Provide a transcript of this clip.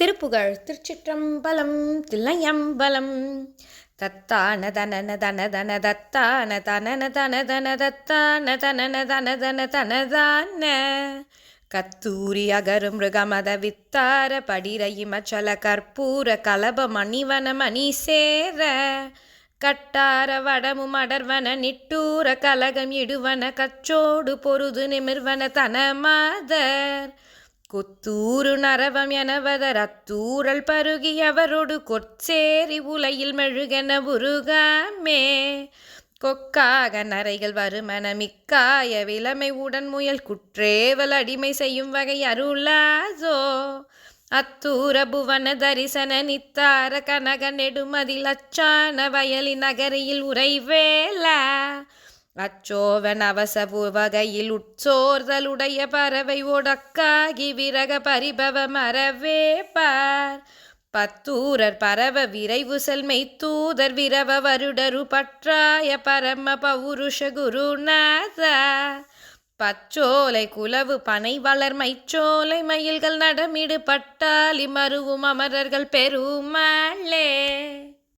திருப்புகழ் திருச்சிற்றம்பலம் தில்லையம்பலம். தத்தான தனன தன தன தத்தான தனன தன தன தத்தான தனன தன தன தனதான கத்தூரி அகரு மிருகமத வித்தார படிரயிமச்சல கற்பூர கலப மணிவன மணி சேர கட்டார வடமு மடர்வன நிட்டூர கலகம் இடுவன கச்சோடு பொருது நிமிர்வன தன மாதர். கொத்தூரு நரவம் எனவதர் அத்தூரல் பருகியவரோடு கொற்சேரி உலையில் மெழுகென உருகாமே. கொக்காக நரைகள் வருமன மிக்காய விலமை உடன் முயல் குற்றேவல் அடிமை செய்யும் வகை அருளாசோ. அத்தூர புவன தரிசன நித்தார கனக நெடுமதில் அச்சான வயலி நகரியில் உறைவேலா. அச்சோவன் அவசபுவகையில் உட்சோர்தலுடைய பறவை ஒடக்காகி விரக பரிபவ மரவே பார். பத்தூரர் பரவ விரைவு செல்மை தூதர் விரவ வருடரு பற்றாய பரம பௌருஷ குருநாத பச்சோலை குலவு பனை வளர்மை மைச்சோலை மயில்கள் நடமிடு பட்டாலி மருவும் அமரர்கள் பெருமாளே.